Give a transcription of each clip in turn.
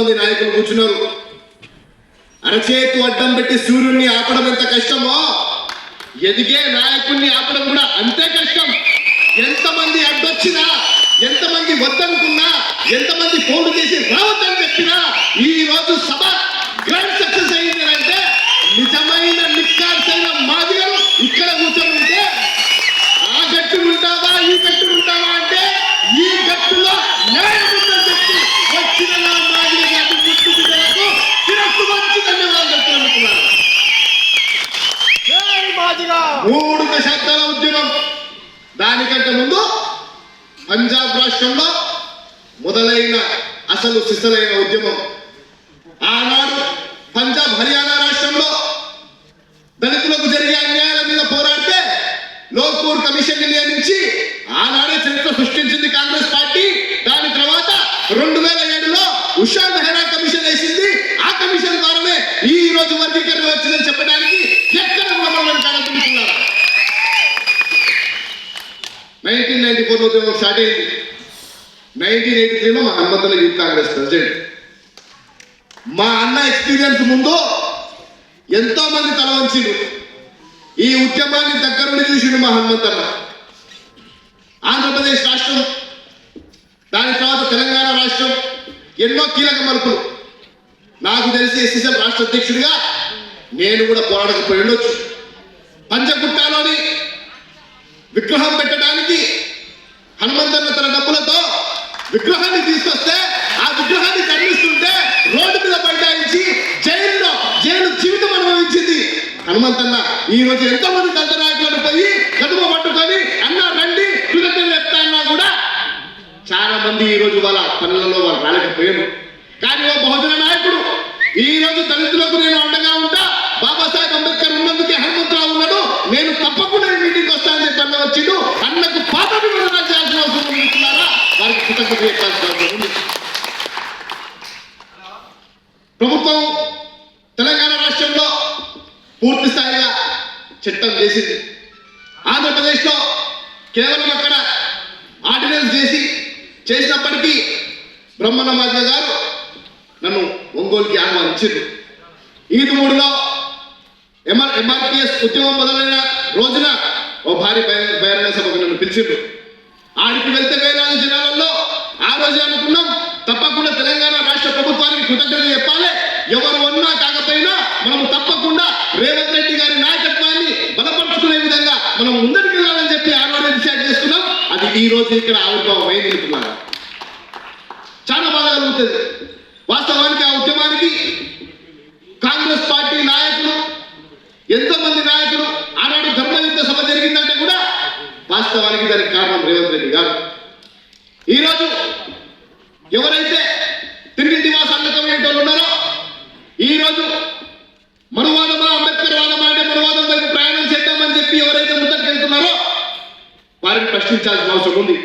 మంది నాయకులు కూర్చున్నారు. అరచేతు అడ్డం పెట్టి సూర్యుడిని ఆపడం ఎంత కష్టమో? ఎదిగే నాయకుడిని ఆపడం కూడా అంతే కష్టం. ఎంతమంది అడ్డొచ్చినా ఎంతమంది వద్దనుకున్నా ఎంతమంది దశాబ్దాల ఉద్యమం. దానికంటే ముందు పంజాబ్ రాష్ట్రంలో మొదలైన అసలు సిసలైన ఉద్యమం. ఆనాడు పంజాబ్ హర్యానా రాష్ట్రంలో దళితులకు జరిగే అన్యాయాల మీద పోరాడితే లోక్పూర్ కమిషన్ నియమించి ఆనాడే చరిత్ర సృష్టించింది కాంగ్రెస్ పార్టీ. దాని తర్వాత రెండు వేల ఏడులో ఉషా మెహరా కమిషన్ వేసింది. ఆ కమిషన్ ద్వారానే ఈ రోజు వర్గీకరణ వచ్చిందని చెప్పడానికి ఎక్కడ కూడా మమ్మల్ని కాదంటున్నారు నైన్టీన్ ఉద్యమం స్టార్ట్ అయింది నైన్టీన్ ఎయిటీ త్రీలో మా హనుమంతుల యూత్ కాంగ్రెస్ ప్రెసిడెంట్. మా అన్న ఎక్స్పీరియన్స్ ముందు ఎంతో మంది తల వంచిండు ఈ ఉద్యమాన్ని దగ్గరుండి చూసిండు మా హనుమంతన్న. ఆంధ్రప్రదేశ్ రాష్ట్రం దాని తర్వాత తెలంగాణ రాష్ట్రం ఎన్నో కీలక మలుపులు. నాకు తెలిసి ఎస్ఎస్ఎల్ రాష్ట్ర అధ్యక్షుడిగా నేను కూడా పోరాడకపోయి ఉండొచ్చు. పంచగుట్టాలోని విగ్రహం పెట్టడానికి హనుమంతన్న తన డబ్బులతో విగ్రహాన్ని తీసుకొస్తే ఆ విగ్రహాన్ని కనిపిస్తుంటే రోడ్డు మీద బైఠాయించి జైల్లో జైలు జీవితం అనుభవించింది హనుమంతన్న. ఈ రోజు ఎంతో మంది దంత నాయకులను పోయి కదుమ పట్టుకొని అన్న రండి కృతజ్ఞతలు చెప్తా అన్నా కూడా చాలా మంది ఈ రోజు వాళ్ళ పనులలో వాళ్ళు రాలేకపోయారు కానీ ఓ బహుజన నాయకుడు ఈ రోజు దళితులకు నేను అండగా ఉంటా బాబాసాహెబ్ అంబేద్కర్ ఉన్నందుకే హనుమంతరావు ఉన్నాడు నేను తప్పకుండా ఈ మీటింగ్ వస్తానని చెప్పి అన్న వచ్చిండు అన్నకు పాత వివరణ చేయాల్సిన అవసరం ఉంది మిత్రులారా. వారికి కృతజ్ఞత చెప్పాల్సిన అవసరం ఉంది ప్రభుత్వం తెలంగాణ రాష్ట్రంలో పూర్తి స్థాయిగా చట్టం చేసింది. ఆంధ్రప్రదేశ్లో కేవలం అక్కడ ఆర్డినెన్స్ చేసి చేసినప్పటికీ బ్రహ్మణ గారు నన్ను ఒంగోలుకి ఆహ్వానించారు. ఈద్ మూడులో ఎంఆర్ ఎంఆర్పిఎస్ ఉద్యమం మొదలైన రోజున ఓ భారీ బహిరంగ బహిరంగ సభకు నన్ను పిలిచిండ్రు ఆడికి వెళ్తే వేలాది జనాలలో ఆ రోజే అనుకున్నాం. తప్పకుండా తెలంగాణ రాష్ట్ర ప్రభుత్వానికి కృతజ్ఞత చెప్పాలి. ఎవరు ఉన్నా కాకపోయినా మనం తప్పకుండా రేవంత్ రెడ్డి గారి నాయకత్వాన్ని బలపరుచుకునే విధంగా మనం ముందరికి వెళ్ళాలని చెప్పి ఆ రోజే డిసైడ్ చేసుకున్నాం. అది ఈ రోజు ఇక్కడ ఆవిర్భావం అయింది చాలా బాధ కలుగుతుంది. వాస్తవానికి ఆ ఉద్యమానికి కాంగ్రెస్ పార్టీ నాయకులు ఎంతో మంది నాయకులు ఆనాడు ధర్మయుద్ధ సభ జరిగిందంటే కూడా వాస్తవానికి దానికి కారణం రేవంత్ రెడ్డి గారు. ఈరోజు ఎవరైతే తిరిగి నివాసాలతో ఏంటోళ్ళు ఉన్నారో ఈరోజు మనువాదమా అంబేద్కర్ వాదమా అంటే మనువాదం వైపు ప్రయాణం చేద్దామని చెప్పి ఎవరైతే ముందరికెళ్తున్నారో వారిని ప్రశ్నించాల్సిన అవసరం ఉంది.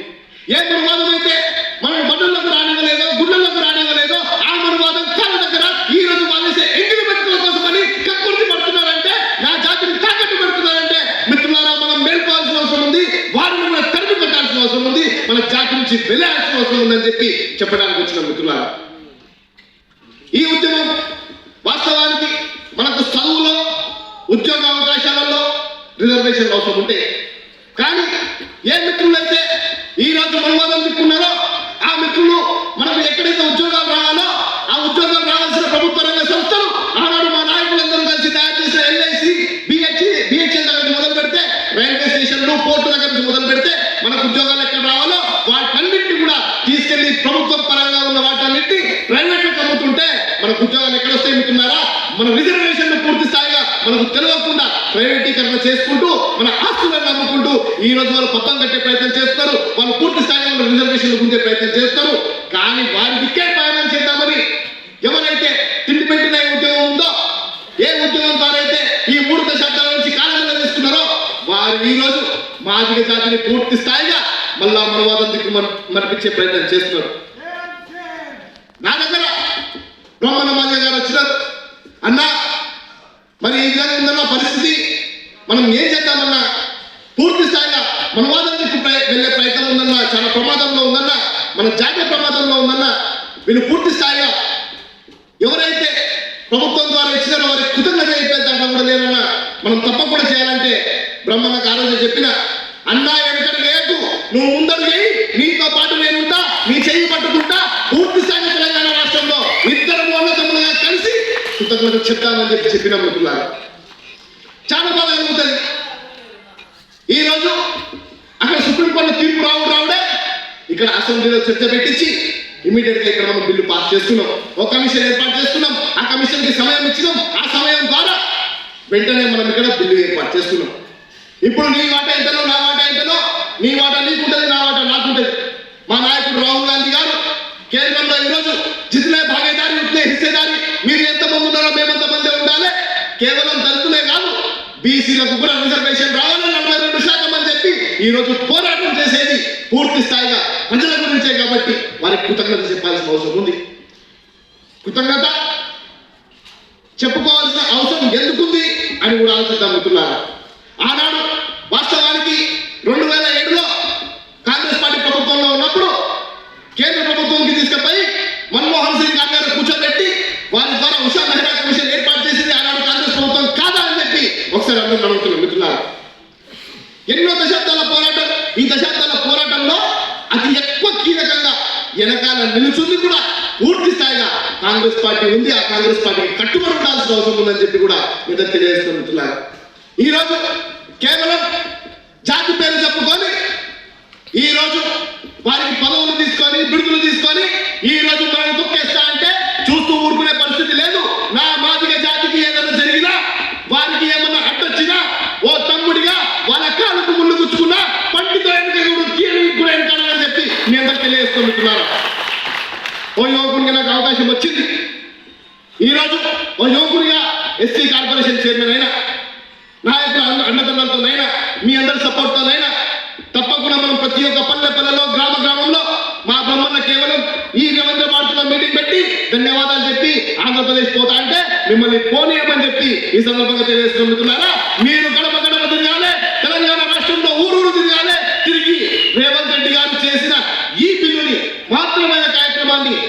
ఏ మనువాదం అయితే మనం బండులకు రానివ్వలేదో గుళ్ళలకు రానివ్వలేదో ఆ మనువాదం కాళ్ళ దగ్గర ఈ రోజు వాళ్ళేసే ఎంగిలి మెతుకుల కోసమని కక్కుర్తి పడుతున్నారంటే నా జాతిని తాకట్టు పెడుతున్నారంటే మిత్రులారా మనం మేల్కోవాల్సిన అవసరం ఉంది వారిని మనం తరిమి పెట్టాల్సిన అవసరం ఉంది మన జాతి నుంచి వెళ్ళాల్సిన అవసరం ఉందని చెప్పి చెప్పడానికి వచ్చిన మిత్రులారా ఈ ఉద్యమం వాస్తవానికి మనకు చదువులో ఉద్యోగ అవకాశాలలో రిజర్వేషన్ అవసరం ఉంటే కానీ ఏ మిత్రులు ఈ రోజు మనువాదం తిప్పున్నారో ఆ మిత్రులు మనకు ఎక్కడైతే ఉద్యోగాలు రావాలో ఆ ఉద్యోగాలు రావాల్సిన ప్రభుత్వ రంగ సంస్థలు ఆనాడు మా నాయకులందరూ కలిసి తయారు చేసిన ఎల్ఐసి బిహెచ్ బిహెచ్ఎల్ దగ్గర నుంచి మొదలు పెడితే రైల్వే స్టేషన్లు పోర్టు దగ్గర నుంచి మొదలు పెడితే మనకు ఉద్యోగాలు ఎక్కడ రావాలో వాటన్నింటినీ కూడా తీసుకెళ్ళి పరంగా ఉన్న వాటన్నింటినీ ప్రైవేట్లకు అమ్ముతుంటే మనకు ఉద్యోగాలు ఎక్కడ వస్తాయి మిత్రులారా మన రిజర్వేషన్ పూర్తి స్థాయిగా మనకు తెలియకుండా ప్రైవేటీకరణ చేసుకుంటూ మన ఆస్తులను అమ్ముకుంటూ ఈ రోజు వాళ్ళు పక్కన కట్టే ప్రయత్నం చేస్తారు. వాళ్ళు పూర్తి స్థాయిగా మన రిజర్వేషన్లు పొందే ప్రయత్నం చేస్తారు. కానీ వారి దిక్కే ప్రయాణం చేద్దామని ఎవరైతే తిండి పెట్టిన ఉద్యోగం ఉందో ఏ ఉద్యోగం ద్వారైతే ఈ మూడు దశాబ్దాల నుంచి కాలంలో చేసుకున్నారో వారు ఈ రోజు మాదిగ జాతిని పూర్తి స్థాయిగా మళ్ళా మనవాదం దిక్కు మన మరిపించే ప్రయత్నం చేస్తున్నారు. బ్రహ్మణ మాదిగ గారు వచ్చినారు? అన్నా మరి ఈ విధంగా ఉందన్న పరిస్థితి మనం ఏం చేద్దామన్నా? పూర్తి స్థాయిగా మనవాదం వెళ్ళే ప్రయత్నం ఉందన్న చాలా ప్రమాదంలో ఉందన్న మన జాతీయ ప్రమాదంలో ఉందన్న వీళ్ళు పూర్తి స్థాయిగా కృతజ్ఞత అయిపోయిన దాంట్లో కూడా లేదన్నా మనం తప్పకుండా చేయాలంటే బ్రహ్మన్నకు ఆ చెప్పిన అన్నా వెనకడు లేదు నువ్వు ముందరు చేయి నీతో పాటు నేనుంటా నీ చెయ్యి పట్టుకుంటా పూర్తి స్థాయి కృతజ్ఞత చెప్తానని చెప్పి చెప్పిన మిత్రులారా చాలా బాగా జరుగుతుంది. ఈ రోజు అక్కడ సుప్రీంకోర్టు తీర్పు రావు రావుడే ఇక్కడ అసెంబ్లీలో చర్చ పెట్టించి ఇమీడియట్గా ఇక్కడ మనం బిల్లు పాస్ చేసుకున్నాం. ఒక కమిషన్ ఏర్పాటు చేసుకున్నాం. ఆ కమిషన్కి సమయం ఇచ్చినాం. ఆ సమయం ద్వారా వెంటనే మనం ఇక్కడ బిల్లు ఏర్పాటు చేసుకున్నాం. ఇప్పుడు నీ వాట ఎంతనో నా వాట ఎంతనో నీ వాట నీకుంటది నా వాట నాకుంటది. మా నాయకుడు రాహుల్ కేవలం దళితులే కాదు బీసీలకు కూడా రిజర్వేషన్ రావాలని నలభై రెండు శాతం అని చెప్పి ఈ రోజు పోరాటం చేసేది పూర్తి స్థాయిగా ప్రజల గురించే కాబట్టి వారికి కృతజ్ఞత చెప్పాల్సిన అవసరం ఉంది. కృతజ్ఞత చెప్పుకోవాల్సిన అవసరం ఎందుకుంది అని కూడా ఆలోచిద్దాం మిత్రులారా. ఆనాడు వాస్తవానికి రెండు వేల ఏడులో కాంగ్రెస్ పార్టీ ప్రభుత్వంలో ఉన్నప్పుడు కేంద్ర ప్రభుత్వంకి తీసుకుపోయి మన్మోహన్ సింగ్ గారు కూర్చోబెట్టి వారి ద్వారా ఉషా మెహ్రా కమిషన్ ఏర్పాటు చేసింది ఆనాడు కాంగ్రెస్ ప్రభుత్వం కాదా అని చెప్పి ఒకసారి అందరూ అడుగుతున్నాం మిత్రులారా ఎన్నో దశాబ్దాల పోరాటం ఈ దశాబ్దాల పోరాటంలో అతి ఎక్కువ కీలకంగా వెనకాల నిలుచుంది కూడా పూర్తి స్థాయిగా కాంగ్రెస్ పార్టీ ఉంది. ఆ కాంగ్రెస్ పార్టీకి కట్టుబడి ఉండాల్సిన అవసరం ఉందని చెప్పి కూడా మీద తెలియజేస్తున్నారు ఈ రోజు కేవలం జాతి పేరు చెప్పుకొని ఈ రోజు వారికి పదవులు తీసుకొని బిడుదలు తీసుకొని ఈ రోజు మనం తొక్కేస్తా అంటే చూస్తూ ఊరుకునే పరిస్థితి లేదు నా మాదిగ జాతికి ఏదైనా జరిగినా వారికి ఏమన్నా అడ్డొచ్చినా ఓ తమ్ముడిగా వాళ్ళ కాళ్ళకు ముళ్ళు గుచ్చుకున్నా పండితో వెనుక కూడా కీలు కూడా వెనకాలని చెప్పి మీ అందరికి తెలియజేస్తున్నారు ఓ యువకునిగా నాకు అవకాశం వచ్చింది. ఈ రోజు ఓ యువకునిగా ఎస్సీ కార్పొరేషన్ చైర్మన్ అయినా నాయకుల అండ- అండదండలతోనైనా మీ అందరి సపోర్ట్తోనైనా తప్పకుండా మనం ప్రతి ఒక్క పల్లె పల్లెలో గ్రామ గ్రామంలో మా బ్రహ్మన్న కేవలం ఈ రవీంద్ర భారతిలో మీటింగ్ పెట్టి ధన్యవాదాలు చెప్పి ఆంధ్రప్రదేశ్ పోతా అంటే మిమ్మల్ని పోనీయమని చెప్పి ఈ సందర్భంగా తెలియజేస్తున్నారా? మీరు గడప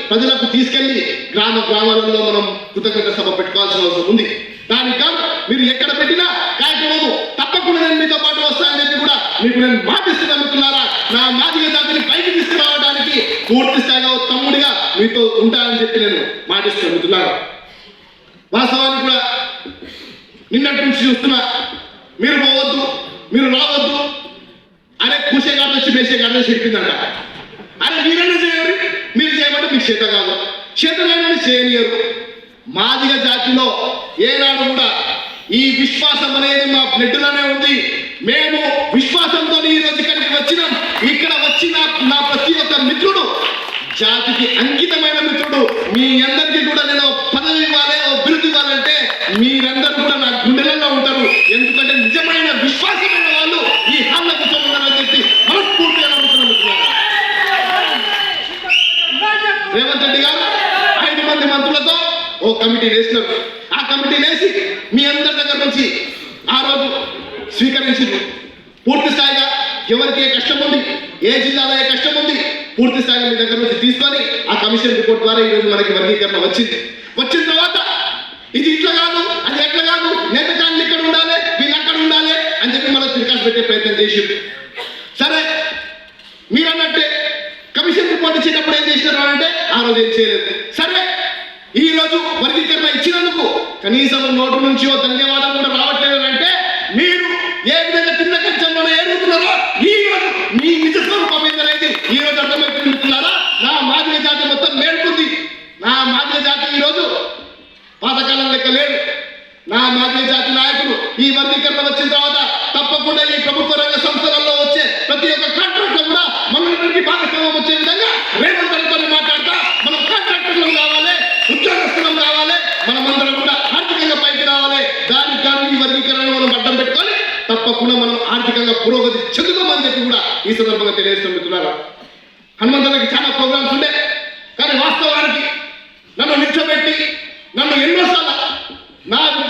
ప్రజలకు తీసుకెళ్ళి గ్రామ గ్రామాలలో మనం కృతజ్ఞత సభ పెట్టుకోవాల్సిన అవసరం ఉంది. దానికి మీరు ఎక్కడ పెట్టినా కార్యక్రమము తప్పకుండా నేను మీతో పాటు వస్తానని చెప్పి కూడా మీకు నేను మాటిస్తున్నాను మిత్రులారా నా మాదిగ జాతిని పైకి తీసుకురావడానికి పూర్తి స్థాయిగా తమ్ముడిగా మీతో ఉంటానని చెప్పి నేను మాటిస్తున్నాను మిత్రులారా వాస్తవానికి కూడా నిన్నటి నుంచి చూస్తున్నా మీరు పోవద్దు మీరు రావద్దు అరే కూసే కాదు వచ్చి మేసే కాదు చెప్పిందంట అరే మీరన్నా చేయండి మీరు మీకు చేత కాదు. చేత లేనని చేయనియరు. మాదిగ జాతిలో ఏనాడు కూడా ఈ విశ్వాసం అనేది మా బ్లడ్లోనే ఉంది. మేము విశ్వాసంతో ఈ రోజు ఇక్కడికి వచ్చినాం. ఇక్కడ వచ్చిన నా ప్రతి ఒక్క మిత్రుడు జాతికి అంకితమైన మిత్రుడు మీ అందరికీ కూడా నేను పదవి ఇవ్వాలి అభివృద్ధి ఇవ్వాలంటే మీరందరూ కూడా నా గుండెలలో ఉంటారు. ఎందుకంటే నిజమైన విశ్వాసమైన వాళ్ళు ఈ హాల్లో రేవంత్ రెడ్డి గారు ఐదు మంది మంత్రులతో ఓ కమిటీ వేసినారు. ఆ కమిటీ వేసి మీ అందరి దగ్గర నుంచి ఆ రోజు స్వీకరించింది. పూర్తి స్థాయిగా ఎవరికి ఏ కష్టం ఉంది ఏ జిల్లాలో ఏ కష్టం ఉంది పూర్తి స్థాయిగా మీ దగ్గర నుంచి తీసుకొని ఆ కమిషన్ రిపోర్ట్ ద్వారా ఈ రోజు మనకి వర్గీకరణ వచ్చింది. వచ్చిన తర్వాత ఇది ఇట్లా కాదు అది ఎట్లా కాదు నేతకాన్ని ఇక్కడ ఉండాలి వీళ్ళు అక్కడ ఉండాలి అని చెప్పి మనం తిరకాసు పెట్టే ప్రయత్నం చేసింది సరే మీరు అన్నట్టే కమిషన్ రిపోర్ట్ ఇచ్చేటప్పుడు ఏం చేసినారు అంటే ఆ రోజు ఏం చేయలేదు. సరే ఈ రోజు వర్గీకరణ ఇచ్చినందుకు కనీసం నోటు నుంచి ఓ ధన్యవాదం కూడా రావట్లేదు అంటే మీరు ఏ విధంగా తిన్న కంచంలో ఏరుగుతున్నారో ఈ రోజు మీ నిజ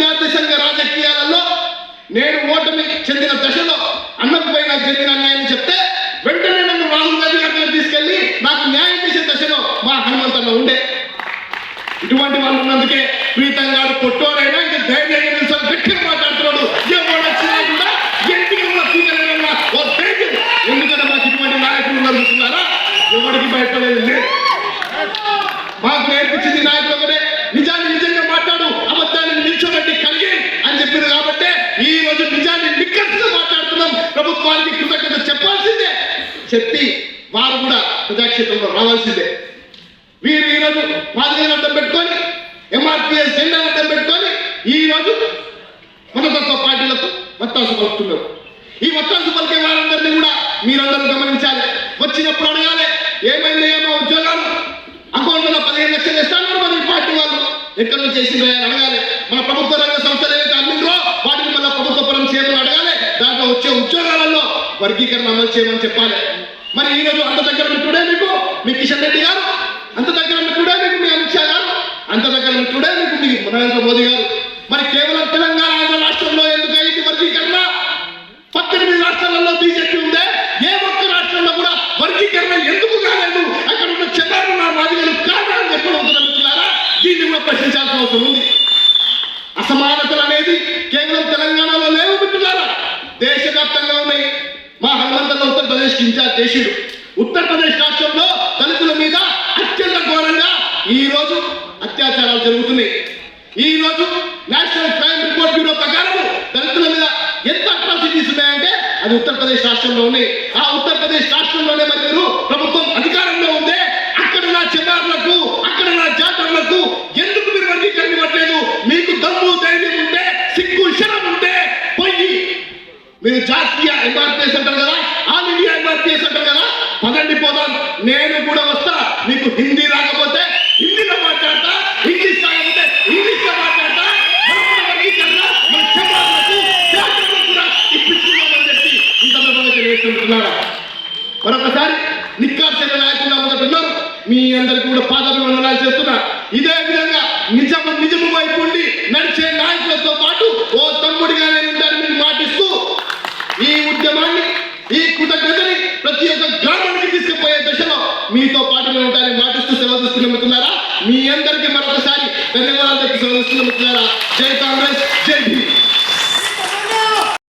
విద్యార్థి సంఘ రాజకీయాలలో నేను ఓటమి చెందిన దశలో అన్నకు పైన జరిగిన న్యాయం చెప్తే వెంటనే నన్ను రాహుల్ గాంధీ గారి తీసుకెళ్ళి నాకు న్యాయం చేసే దశలో మా హనుమంతంలో ఉండే. ఇటువంటి వాళ్ళు ఉన్నందుకే ప్రీతం గారు పొట్టోడైనా ఇంకా ధైర్యంగా నిలిచారు గట్టిగా మాట్లాడుతున్నాడు. కూడా గట్టిగా ఓ ఎందుకంటే మాకు ఇటువంటి నాయకులు ఉన్నారు ఎవరికి భయపడేది మాకు నేర్పించింది నాయకులు ఒకటే. చెప్పాల్సిందే. చెప్పి వారు కూడా ప్రజాక్షేత్రంలో రావాల్సిందే. వీరు ఈరోజు పాదయాత్ర అడ్డం పెట్టుకొని ఎంఆర్పిఎస్ జెండా అడ్డం పెట్టుకొని ఈ రోజు మనతత్వ పార్టీలకు వత్తాసు పలుకుతున్నారు. ఈ వత్తాసు పలికే వారందరినీ కూడా మీరందరూ గమనించాలి. వచ్చినప్పుడు అడగాలి ఏమైంది ఏమో ఉద్యోగాలు? అకౌంట్లో పదిహేను లక్షలు ఇస్తాను మరి ఈ పార్టీ వాళ్ళు. ఎక్కడి నుంచి చేసిందో అడగాలి. మన ప్రభుత్వ రంగ సంస్థలు ఏవైతే అమ్మిందో వాటిని మళ్ళీ ప్రభుత్వ పరం చేయమని వచ్చే ఉద్యోగాలలో వర్గీకరణ అమలు చేయమని చెప్పాలి. మరి ఈ రోజు అంత దగ్గర మిత్రుడే మీకు? మీ కిషన్ రెడ్డి గారు? అంత దగ్గర మిత్రుడే మీకు మీ అమిత్ షా గారు? అంత దగ్గర మిత్రుడే మీకు మీ నరేంద్ర మోదీ గారు? మరి కేవలం తెలంగాణ ఆంధ్ర రాష్ట్రంలో ఎందుకు అయింది వర్గీకరణ? పద్దెనిమిది రాష్ట్రాలలో బీజేపీ ఉందే? ఏ ఒక్క రాష్ట్రంలో కూడా వర్గీకరణ ఎందుకు కాలేదు? అక్కడ ఉన్న చెన్నారు నా రాజులు కారణాలు ఎప్పుడు అవుతున్నారా దీన్ని కూడా ప్రశ్నించాల్సిన అవసరం ఉంది అసమానతలు అనేది కేవలం తెలంగాణలో లేవు మిత్రులారా దేశవ్యాప్తంగా ఉన్నాయి మా హనుమంతన్న ఉత్తరప్రదేశ్కి ఇన్ఛార్జ్ చేసిడు ఉత్తరప్రదేశ్ రాష్ట్రంలో దళితుల మీద అత్యంత ఘోరంగా ఈ రోజు అత్యాచారాలు జరుగుతున్నాయి. ఈ రోజు నేషనల్ క్రైమ్ రిపోర్ట్ బ్యూరో ప్రకారం దళితుల మీద ఎంత అట్రాసిటీస్ ఉన్నాయంటే అది ఉత్తరప్రదేశ్ రాష్ట్రంలో ఉన్నాయి ఆ ఉత్తరప్రదేశ్ రాష్ట్రంలోనే మరి మీరు ప్రభుత్వం అధికారంలో ఉందే అక్కడ నా చిన్నారులకు అక్కడ నా జాతరలకు ఎందుకు మీరు వర్గీకరణ ఇవ్వట్లేదు? మీకు దమ్ము ధైర్యం ఉంటే సిగ్గు శరం ఉంటే పోయి. మీరు జాతీయ ఎంఆర్పిఎస్ అంటారు కదా ఆ ఇండియా ఎంఆర్పిఎస్ అంటారు కదా పదండి పోదాం నేను కూడా వస్తా మీకు హిందీ రాకపోతే హిందీలో మాట్లాడతా ఇంగ్లీష్ రాకపోతే ఇంగ్లీష్లో మాట్లాడతా మన వర్గీకరణ మన చిన్నారులకు, జాతరలకు కూడా ఇప్పించుకున్నామని చెప్పి ఈ సందర్భంగా తెలియజేస్తుంటున్నారా మరొకసారి నిక్కార్చన నాయకులు మొదట ఉన్నారు మీ అందరికీ కూడా పాదాభివందనాలు చేస్తున్నా. ఇదే విధంగా నిజము నిజము వైపు ఉండి నడిచే నాయకులతో పాటు ఓ తమ్ముడిగా నేను ఉంటాను మీరు మాటిస్తూ ఈ ఉద్యమాన్ని ఈ కృతజ్ఞతని ప్రతి ఒక్క గ్రామానికి తీసుకుపోయే దశలో మీతో పాటు నేను ఉంటానని మాటిస్తూ సెలవు తీసుకున్న మీ అందరికీ మరొకసారి ధన్యవాదాలు చెప్పి సెలవు తీసుకున్న జై కాంగ్రెస్ జై భీమ్.